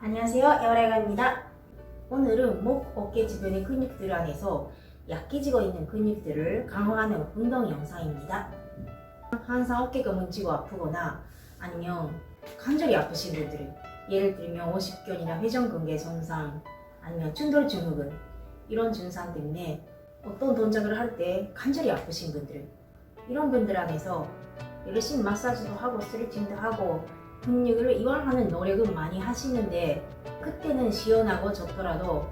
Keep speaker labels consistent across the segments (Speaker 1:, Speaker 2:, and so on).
Speaker 1: 안녕하세요. 에어레가입니다. 오늘은 목, 어깨 주변의 근육들 안에서 약해지고 있는 근육들을 강화하는 운동 영상입니다. 항상 어깨가 문지고 아프거나 아니면 관절이 아프신 분들은 예를 들면 오십견이나 회전근개 손상 아니면 충돌 증후군 이런 증상 때문에 어떤 동작을 할 때 관절이 아프신 분들 이런 분들 안에서 열심히 마사지도 하고 스트레칭도 하고 근육을 이완하는 노력은 많이 하시는데 그때는 시원하고 좋더라도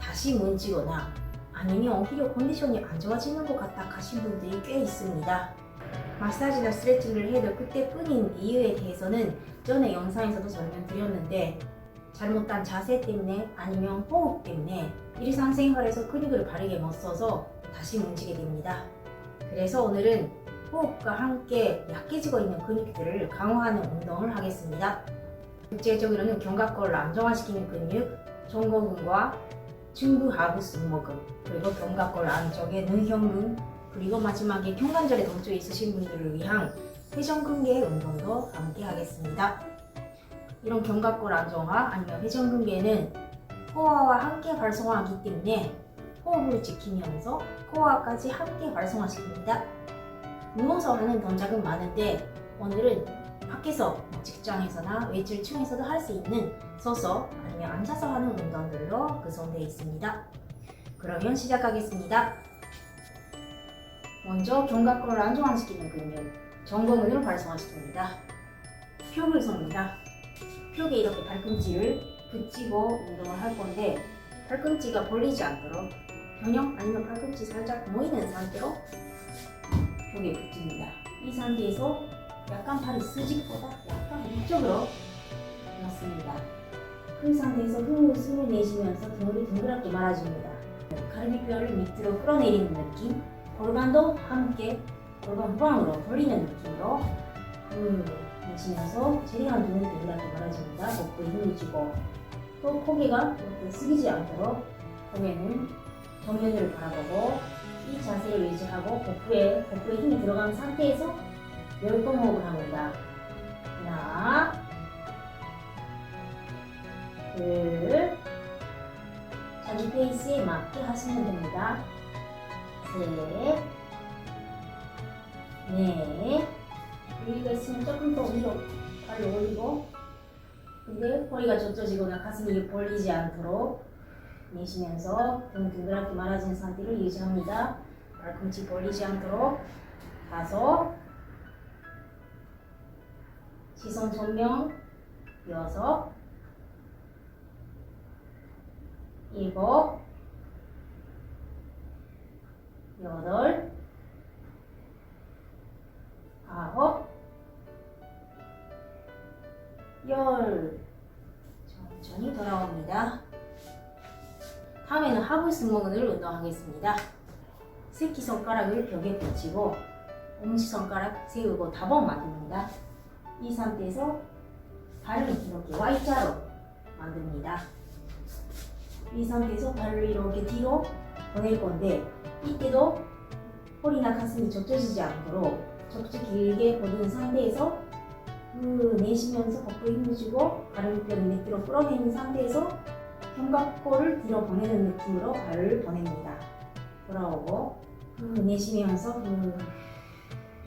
Speaker 1: 다시 문지거나 아니면 오히려 컨디션이 안 좋아지는 것 같다 하신 분들이 꽤 있습니다. 마사지나 스트레칭을 해도 그때뿐인 이유에 대해서는 전에 영상에서도 설명드렸는데 잘못한 자세 때문에 아니면 호흡 때문에 일상생활에서 근육을 바르게 못 써서 다시 문지게 됩니다. 그래서 오늘은 호흡과 함께 약해지고 있는 근육들을 강화하는 운동을 하겠습니다. 구체적으로는 견갑골을 안정화시키는 근육, 종거근과 중부하부 승모근, 그리고 견갑골 안쪽에 능형근, 그리고 마지막에 경관절에 동조 있으신 분들을 위한 회전근개 운동도 함께 하겠습니다. 이런 견갑골 안정화 아니면 회전근개는 코어와 함께 활성화하기 때문에 호흡을 지키면서 코어까지 함께 활성화시킵니다. 누워서 하는 동작은 많은데 오늘은 밖에서 직장에서나 외출층에서도 할 수 있는 서서 아니면 앉아서 하는 운동들로 구성되어 있습니다. 그러면 시작하겠습니다. 먼저 견갑골을 안정화시키는 근육, 정거근을 활성화시킵니다. 표 섭니다. 표에 이렇게 발꿈치를 붙이고 운동을 할 건데 발꿈치가 벌리지 않도록 변형 아니면 발꿈치 살짝 모이는 상태로 벽에 붙입니다. 이 상태에서 약간 팔이 수직보다 약간 위쪽으로 놓습니다. 그 상태에서 후 숨을 내쉬면서 등을 둥그랗게 말아줍니다. 가르비뼈를 밑으로 끌어내리는 느낌, 골반도 함께 골반 후방으로 돌리는 느낌으로 후 내쉬면서 최대한 등을 둥그랗게 말아줍니다. 목부에 힘을 주고 또 고개가 이렇게 숙이지 않도록 고개는 정면을 바라보고 이 자세를 유지하고 복부에 복부에 힘이 들어간 상태에서 열번 호흡을 합니다. 하나, 둘, 자기 페이스에 맞게 하시면 됩니다. 셋, 넷, 여기가 있으면 조금 더 위로 발을 올리고 근데 허리가 젖어지거나 가슴이 벌리지 않도록 내쉬면서 등 둥그랗게 말아진 상태를 유지합니다. 발꿈치 벌리지 않도록 다섯 시선 전명 여섯 일곱 여덟 아홉 열 천천히 돌아옵니다. 다음에는 하부 승모근을 운동하겠습니다. 새끼손가락을 벽에 붙이고 엄지손가락 세우고 다번 만듭니다. 이 상태에서 발을 이렇게 Y자로 만듭니다. 이 상태에서 발을 이렇게 뒤로 보낼 건데 이때도 허리나 가슴이 젖혀지지 않도록 척추 길게 뻗은 상태에서 후 내쉬면서 복부에 힘을 주고 가슴뼈를 밑으로 끌어내는 상태에서 견갑골을 뒤로 보내는 느낌으로 발을 보냅니다. 돌아오고 후 내쉬면서 후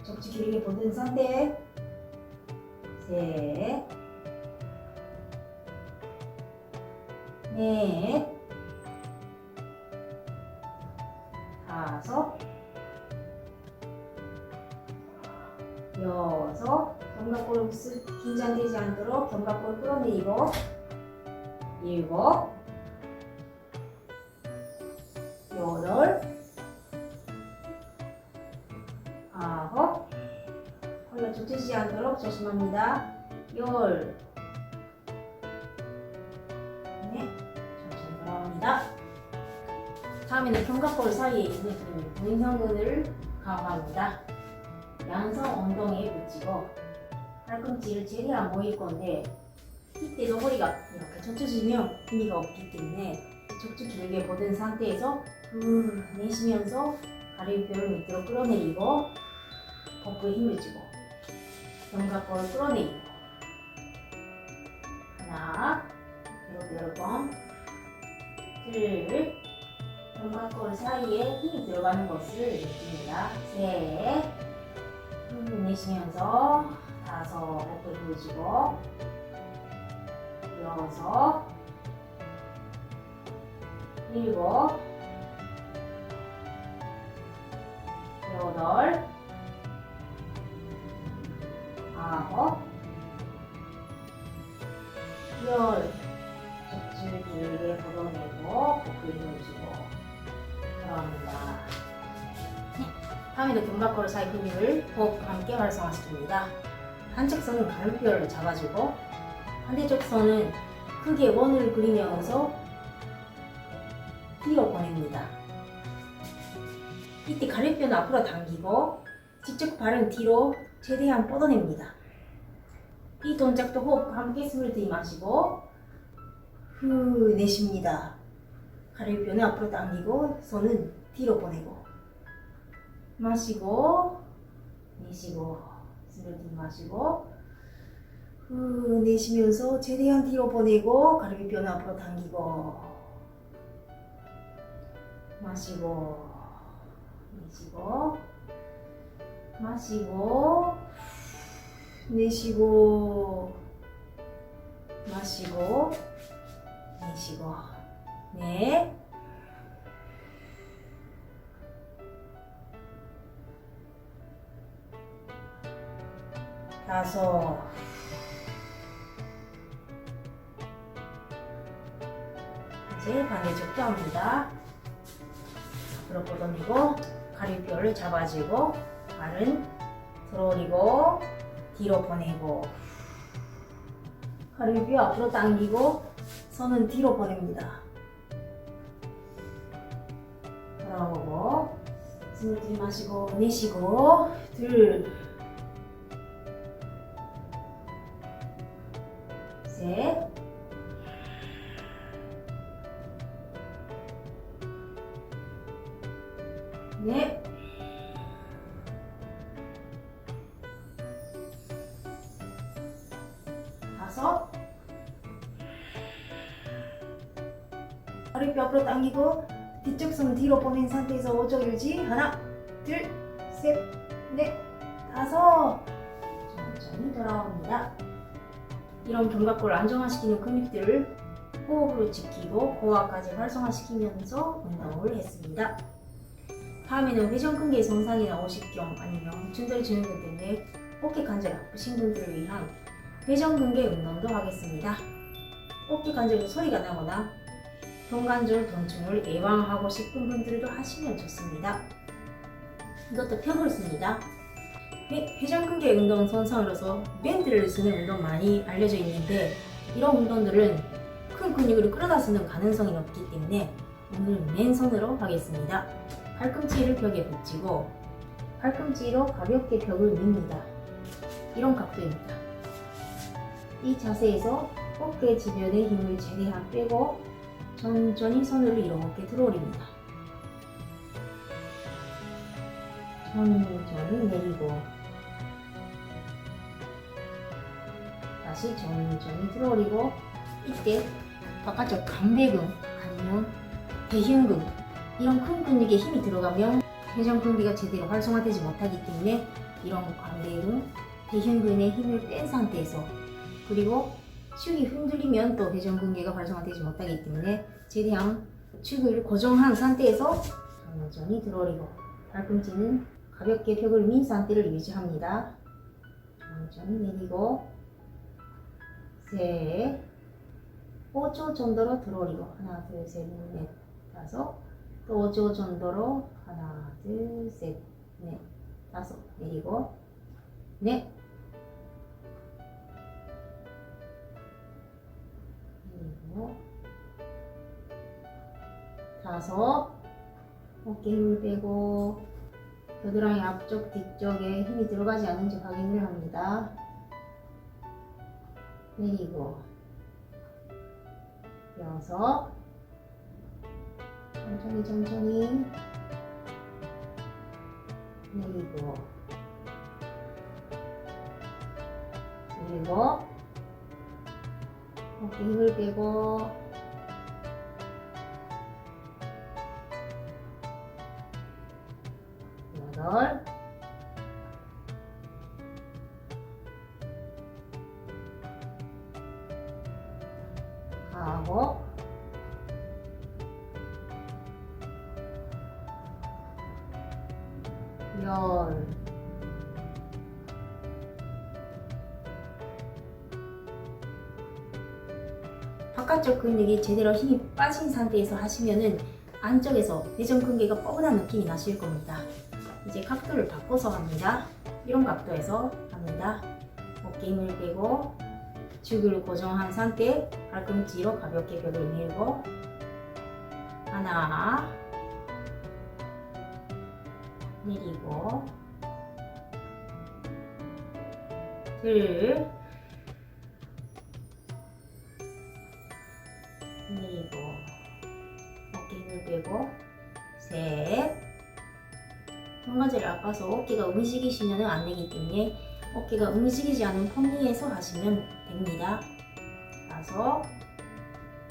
Speaker 1: 척추 길게 뻗은 상태에 셋, 넷, 다섯, 여섯, 견갑골 긴장되지 않도록 견갑골 끌어내리고 일곱, 조심합니다. 열, 네, 천천히 돌아옵니다. 다음에는 견갑골 사이에 있는 그 근형근을 강화합니다. 양성 엉덩이에 붙이고 팔꿈치를 최대한 모일 건데 이때도 허리가 이렇게 젖혀지면 힘이 없기 때문에 척추 길게 뻗은 상태에서 후 내쉬면서 가리뼈를 밑으로 끌어내리고 복부에 힘을 주고 견갑골을 끌어내리고 하나 이렇게 여러 번. 둘. 견갑골 사이에 힘이 들어가는 것을 느낍니다. 셋. 후 내쉬면서 다섯. 어깨 보여주고. 여섯. 일곱. 여덟. 아홉. 열. 길게 걷어내고 힘주고 들어갑니다. 네. 다음에도 견갑골 사이 근육을 호흡과 함께 활성화시킵니다. 한쪽 손은 가슴뼈를 잡아주고 반대쪽 손은 크게 원을 그리면서 뒤로 보냅니다. 이때 가래뼈는 앞으로 당기고 직접 발은 뒤로 최대한 뻗어냅니다. 이 동작도 호흡과 함께 숨을 들이마시고 후 내쉽니다. 가래뼈는 앞으로 당기고 손은 뒤로 보내고 마시고 내쉬고 숨을 들이마시고 후 내쉬면서 최대한 뒤로 보내고 가래뼈는 앞으로 당기고 마시고 내쉬고 마시고 내쉬고 마시고 내쉬고. 네. 다섯. 이제 반대쪽도 합니다. 앞으로 뻗어내고 가리뼈를 잡아주고 발은 들어올리고 뒤로 보내고 가리뼈 앞으로 당기고 손은 뒤로 보냅니다. 돌아오고 숨을 들이마시고 내쉬고 둘 앞으로 당기고 뒤쪽 손 뒤로 보낸 상태에서 5초 유지 하나, 둘, 셋, 넷, 다섯 천천히 돌아옵니다. 이런 견갑골을 안정화시키는 근육들을 호흡으로 지키고 고화까지 활성화시키면서 운동을 했습니다. 다음에는 회전근개 손상이 나 오십경 아니면 춘돌 주는것 때문에 어깨 관절 아프신 분들을 위한 회전근개 운동도 하겠습니다. 어깨 관절로 소리가 나거나 동관절 통증을 예방하고 싶은 분들도 하시면 좋습니다. 이것도 펴볼 습니다. 회- 회전근개 운동 손상으로서 밴드를 쓰는 운동 많이 알려져 있는데 이런 운동들은 큰 근육을 끌어다 쓰는 가능성이 높기 때문에 오늘 맨손으로 하겠습니다. 팔꿈치를 벽에 붙이고 팔꿈치로 가볍게 벽을 밉니다. 이런 각도입니다. 이 자세에서 어깨 주변의 힘을 최대한 빼고 천천히 손을 이렇게 들어올립니다. 천천히 내리고 다시 천천히 들어올리고 이때 바깥쪽 강배근 아니면 대흉근 이런 큰 근육에 힘이 들어가면 회전근개가 제대로 활성화되지 못하기 때문에 이런 강배근 대흉근에 힘을 뺀 상태에서 그리고 축이 흔들리면 또 회전근개가 활성화되지 못하기 때문에 최대한 축을 고정한 상태에서 천천히 들어올리고 발꿈치는 가볍게 벽을 민 상태를 유지합니다. 천천히 내리고 셋 5초 정도로 들어올리고 하나 둘셋넷 다섯 또 5초 정도로 하나 둘셋넷 다섯 내리고 넷 다섯 어깨 힘을 빼고 겨드랑이 앞쪽 뒤쪽에 힘이 들어가지 않는지 확인을 합니다. 내리고 여섯 천천히 천천히 내리고 일곱 어깨 힘을 빼고. 여덟. 아홉 바깥쪽 근육이 제대로 힘이 빠진 상태에서 하시면은 안쪽에서 내전 근개가 뻐근한 느낌이 나실 겁니다. 이제 각도를 바꿔서 합니다. 이런 각도에서 합니다. 어깨 힘을 빼고 죽을 고정한 상태 발꿈치로 가볍게 벽을 밀고 하나 내리고 둘 내리고 어깨 힘을 빼고 셋 현관제를 아파서 어깨가 움직이시면 안 되기 때문에 어깨가 움직이지 않은 폼리에서 하시면 됩니다. 다섯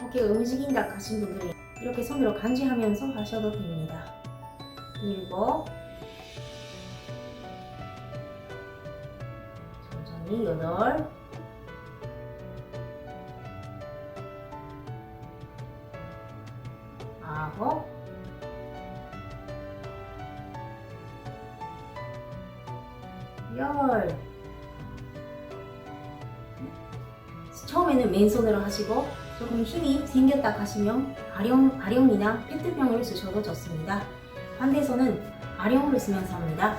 Speaker 1: 어깨가 움직인다 하신 분들은 이렇게 손으로 간지하면서 하셔도 됩니다. 일곱 천천히 여덟 열 처음에는 맨손으로 하시고 조금 힘이 생겼다 하시면 아령, 아령이나 페트병을 쓰셔도 좋습니다. 반대손은 아령으로 쓰면서 합니다.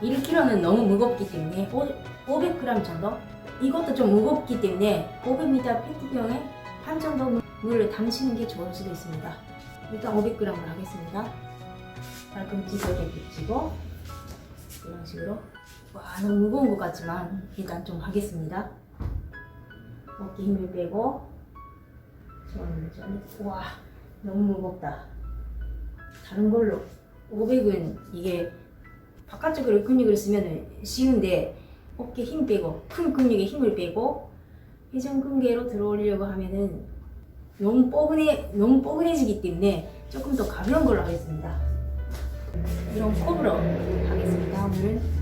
Speaker 1: 1kg는 너무 무겁기 때문에 500g 정도 이것도 좀 무겁기 때문에 500ml 페트병에 반 정도 물을 담시는 게 좋을 수도 있습니다. 일단 500g을 하겠습니다. 발꿈치 벽에 붙이고 이런 식으로 와 너무 무거운 것 같지만 일단 좀 하겠습니다. 어깨 힘을 빼고 천천히 와 너무 무겁다. 다른 걸로 500은 이게 바깥쪽으로 근육을 쓰면 쉬운데 어깨 힘 빼고 큰 근육에 힘을 빼고 회전 근개로 들어올리려고 하면은 너무 뻐근해 너무 뻐근해지기 때문에 조금 더 가벼운 걸로 하겠습니다. 이런 컵으로 하겠습니다. 오늘은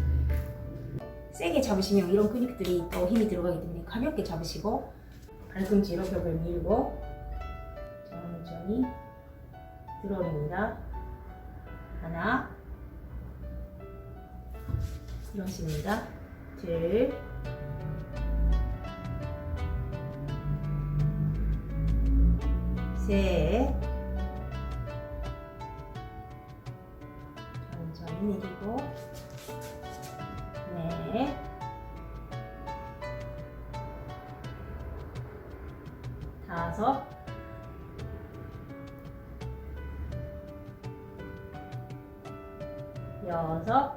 Speaker 1: 세게 잡으시면 이런 근육들이 더 힘이 들어가기 때문에 가볍게 잡으시고 발꿈치로 벽을 밀고 천천히 들어올립니다. 하나 이런 식입니다. 둘 셋 천천히 내리고 넷 다섯. 여섯.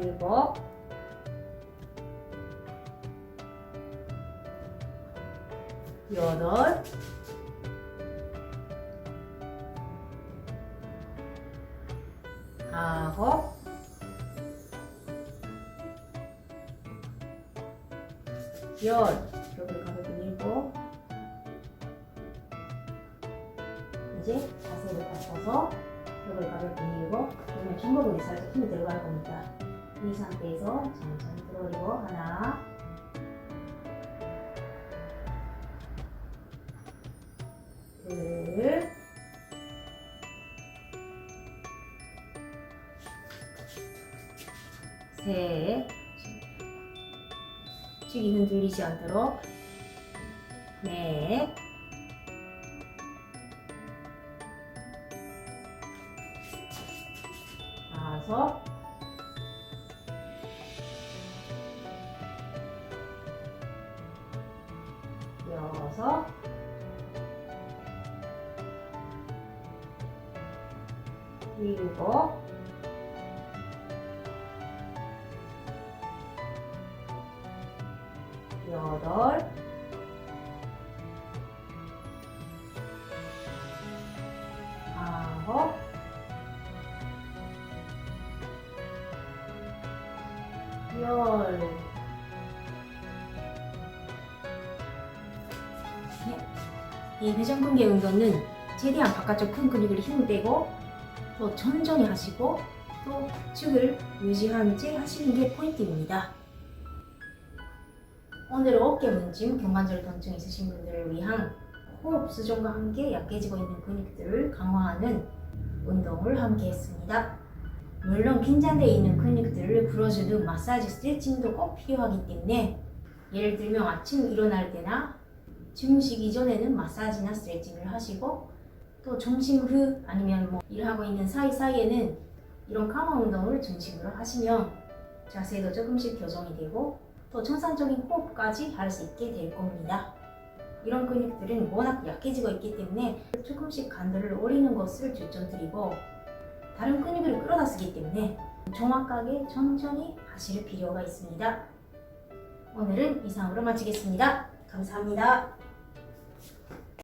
Speaker 1: 일곱. 여덟 아홉 열. 벽을 가볍게 밀고 이제 자세를 바꿔서 벽을 가볍게 밀고 그러면 중거부에 살짝 힘이 들어갈 겁니다. 이 상태에서 천천히 들어올리고 하나. 둘 셋, 축이 흔들리지 않도록. 넷, 다섯, 여섯, 일곱, 여덟, 아홉, 네. 이 회전근개 운동은 최대한 바깥쪽 큰 근육을 힘을 빼고 또 천천히 하시고 또 축을 유지한 채 하시는 게 포인트입니다. 오늘 어깨 문짐, 경관절 통증 있으신 분들을 위한 호흡 수정과 함께 약해지고 있는 근육들을 강화하는 운동을 함께 했습니다. 물론 긴장되어 있는 근육들을 풀어주는 마사지 스트레칭도 꼭 필요하기 때문에 예를 들면 아침 일어날 때나 주무시기 전에는 마사지나 스트레칭을 하시고 또 점심 후 아니면 뭐 일하고 있는 사이사이에는 이런 강화 운동을 중심으로 하시면 자세도 조금씩 교정이 되고 또 정상적인 호흡까지 할 수 있게 될 겁니다. 이런 근육들은 워낙 약해지고 있기 때문에 조금씩 간도를 올리는 것을 추천드리고 다른 근육을 끌어다 쓰기 때문에 정확하게 천천히 하실 필요가 있습니다. 오늘은 이상으로 마치겠습니다. 감사합니다.